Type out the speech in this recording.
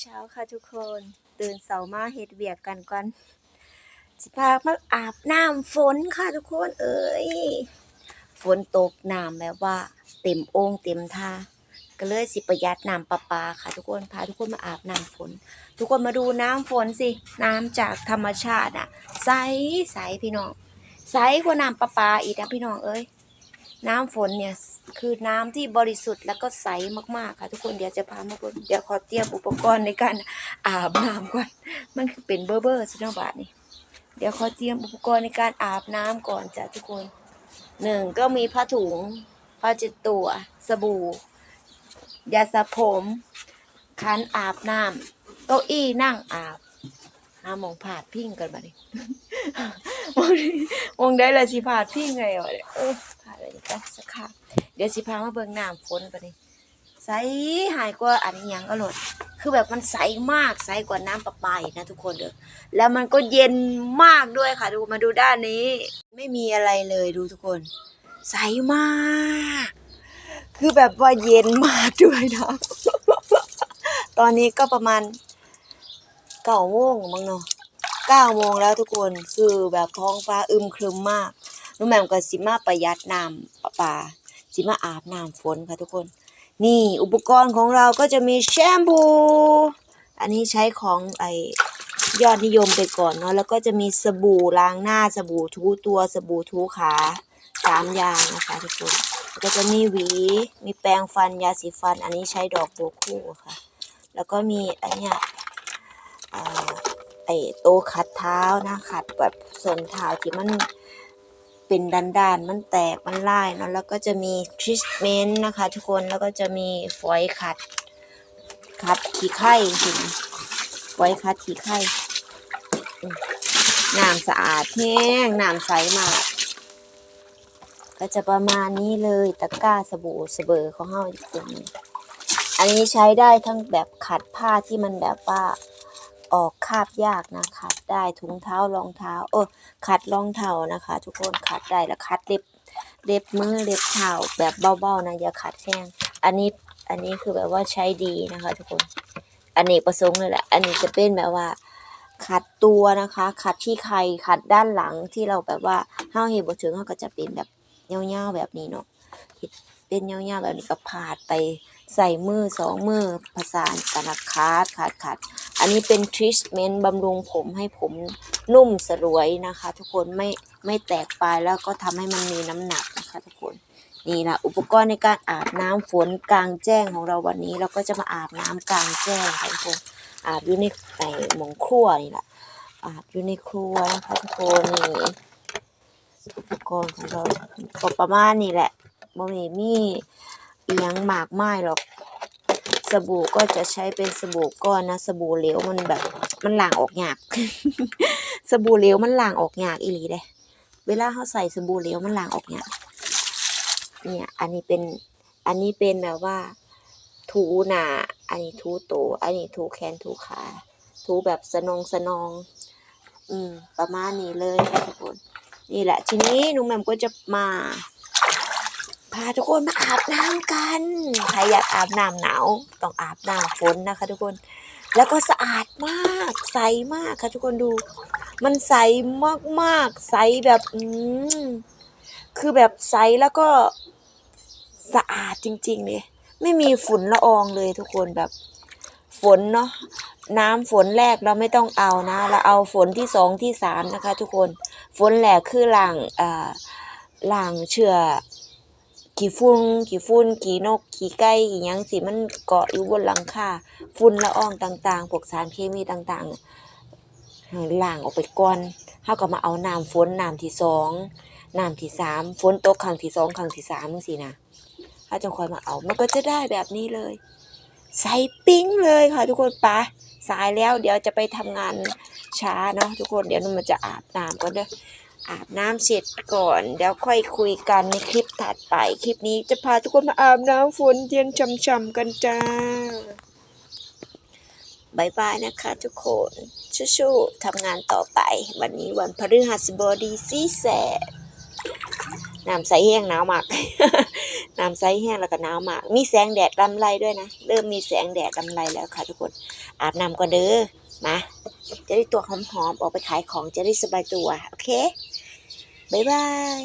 เช้าค่ะทุกคน ตื่นเสามาเฮ็ดเวียกกันก่อนสิพามาอาบน้ำฝนค่ะทุกคน เอ้ยฝนตกน้ำแบบว่า เต็มโอ่งเต็มท่าก็เลยสิประหยัดน้ำประปาค่ะ ทุกคนพาทุกคนมาอาบน้ำฝน ทุกคนมาดูน้ำฝนสิ น้ำจากธรรมชาติอะ ใสใสพี่น้อง ใสกว่าน้ำประปาอีกนะพี่น้องเอ้ยน้ำฝนเนี่ย คือน้ำที่บริสุทธิ์แล้วก็ใสมากๆค่ะ ทุกคนเดี๋ยวจะพามาดูเดี๋ยวขอเตรียมอุปกรณ์ในการอาบน้ำก่อน มันคือเป็นเบอร์เบอร์สินะบาทนี่เดี๋ยวขอเตรียมอุปกรณ์ในการอาบน้ำก่อนจ้ะทุกคนหนึ่งก็มีผ้าถุงผ้าเช็ดตัว สบู่ยาสระผมคันอาบน้ำเก้าอี้นั่งอาบหามองผาดพิงกันมาดิมองมองได้เลยสิผาดพิงไงวะเนี่ยโอ้ผาดอะไรกันสักค่ะ เดี๋ยวสิพามาเบิ่งน้ำฝนไปดิใสหายกว่าอันนี้ยังก็หลด คือแบบมันใสมากใสกว่าน้ำประปาอีกนะทุกคนเด้อแล้วมันก็เย็นมากด้วยค่ะ ดูมาดูด้านนี้ ไม่มีอะไรเลยดูทุกคน ใสมาก คือแบบว่าเย็นมากด้วยนะตอนนี้ก็ประมาณเก้าโมงมั้งเนาะเก้าโมงแล้วทุกคนคือแบบท้องฟ้าอึมครึมมากน้องแหม่มก็สิมาประหยัดน้ำประปา สิมาอาบน้ำฝนค่ะทุกคน นี่อุปกรณ์ของเราก็จะมีแชมพู อันนี้ใช้ของไอยอดนิยมไปก่อนเนาะแล้วก็จะมีสบู่ล้างหน้าสบู่ทูตัวสบู่ทูขาสามอย่างนะคะทุกคนก็จะมีหวี มีแปรงฟันยาสีฟัน อันนี้ใช้ดอกบัวคู่ค่ะ แล้วก็มีอันเนี้ยไอโตขัดเท้านะขัดแบบส่วนเท้าที่มัน เป็นด้านๆ มันแตกมันลายเนาะแล้วก็จะมีทรีทเมนต์นะคะ ทุกคนแล้วก็จะมีฝอยขัดขัดขี้ไข่จริงฝอยขัดขี้ไข่น้ำสะอาดแห้งน้ำใสมาก ก็จะประมาณนี้เลยตะกร้าสบู่สเบอร์ของเฮาอีกตัวนึงอันนี้ใช้ได้ทั้งแบบขัดผ้าที่มันแบบว่า ออกคาบยากนะขัดได้ถุงเท้ารองเท้า เออขัดรองเท้านะคะ ทุกคนขัดได้แล้วขัดเล็บเล็บมือเล็บเท้าแบบเบาๆนะอย่าขัดแห้งอันนี้อันนี้คือแบบว่าใช้ดีนะคะ ทุกคนอันนี้ประสงค์เลยแหละอันนี้จะเป็นแบบว่าขัดตัวนะคะ ขัดที่ใครขัดด้านหลังที่เราแบบว่าเฮาเห็นบ่ถึงเฮาก็จะเป็นแบบยาวๆแบบนี้เนาะที่เป็นยาวๆแบบนี้ก็พาดไป ใส่มือสองมือประสานกันนะขาดขาดขาดอันนี้เป็นทรีทเมนต์บำรุงผมให้ผมนุ่มสลวยนะคะ ทุกคนไม่ไม่แตกปลายแล้วก็ทำให้มันมีน้ำหนักนะคะทุกคนนี่นะอุปกรณ์ในการอาบน้ำฝนกลางแจ้งของเราวันนี้ เราก็จะมาอาบน้ำกลางแจ้งค่ะทุกคนอาบอยู่ในไอ้หมองครัวนี่แหละอาบอยู่ในครัวนะคะทุกคนนี่อุปกรณ์ของเราก็ประมาณนี้แหละบ่มีมี อียังมากมายหรอก สบู่ก็จะใช้เป็นสบู่ก้อนนะ สบู่เหลวมันแบบ มันล้างออกยาก สบู่เหลวมันล้างออกยากอีหลีเด้เวลาเขาใส่สบู่เหลวมันล้างออกยากเนี่ย อันนี้เป็น อันนี้เป็นแบบว่า ถูหนาอันนี้ถูโตวอันนี้ถูแขนถูขา ถูแบบสนองสนอง อืม ประมาณนี้เลยทุกคน นี่แหละ ทีนี้หนุ่มแมมก็จะมา พาทุกคนมาอาบน้ำกัน ใครอยากอาบน้ำหนาวต้องอาบน้ำฝนนะคะ ทุกคน แล้วก็สะอาดมาก ใสมากค่ะทุกคนดู มันใสมากๆ ใสแบบอืมคือแบบใสแล้วก็สะอาดจริงๆเลยไม่มีฝุ่นละอองเลยทุกคนแบบฝนเนาะน้ำฝนแรกเราไม่ต้องเอานะ เราเอาฝนที่สองที่สามนะคะ ทุกคนฝนแรกคือหล้างอ่าล้างเชื้อ ขี้ฝุ่นขี้ฝุ่นขี้นกขี้ไก่อีหยังสิมันเกาะอยู่บนหลังคาฝุ่นละอองต่างๆพวกสารเคมีต่างๆให้ล้างออกไปก่อนเฮาก็มาเอาน้ำฝนน้ำที่สองน้ำที่สามฝนตกครั้งที่สองครั้งที่สามจังซี่นะเฮาจังค่อยมาเอามันก็จะได้แบบนี้เลย ใส่ปิ๊งเลยค่ะทุกคนไปะสายแล้วเดี๋ยวจะไปทำงานช้าเนาะทุกคนเดี๋ยวนุ่มจะอาบน้ำก่อนเด้อ อาบน้ำเสร็จก่อนเดี๋ยวค่อยคุยกันในคลิปถัดไป คลิปนี้จะพาทุกคนมาอาบน้ำฝนเย็นช่ำๆกันจ้าบายบายนะคะทุกคนสู้ๆทำงานต่อไป วันนี้วันพฤหัสบดีซีแสดน้ำใสแห้งหนาวมากน้ำใสแห้งแล้วก็หนาวมาก มีแสงแดดลำไรด้วยนะ เริ่มมีแสงแดดลำไรแล้วค่ะทุกคน อาบน้ำก่อนเด้อ มา จะได้ตัวหอมๆ ออกไปขายของจะได้สบายตัว โอเค บ๊ายบาย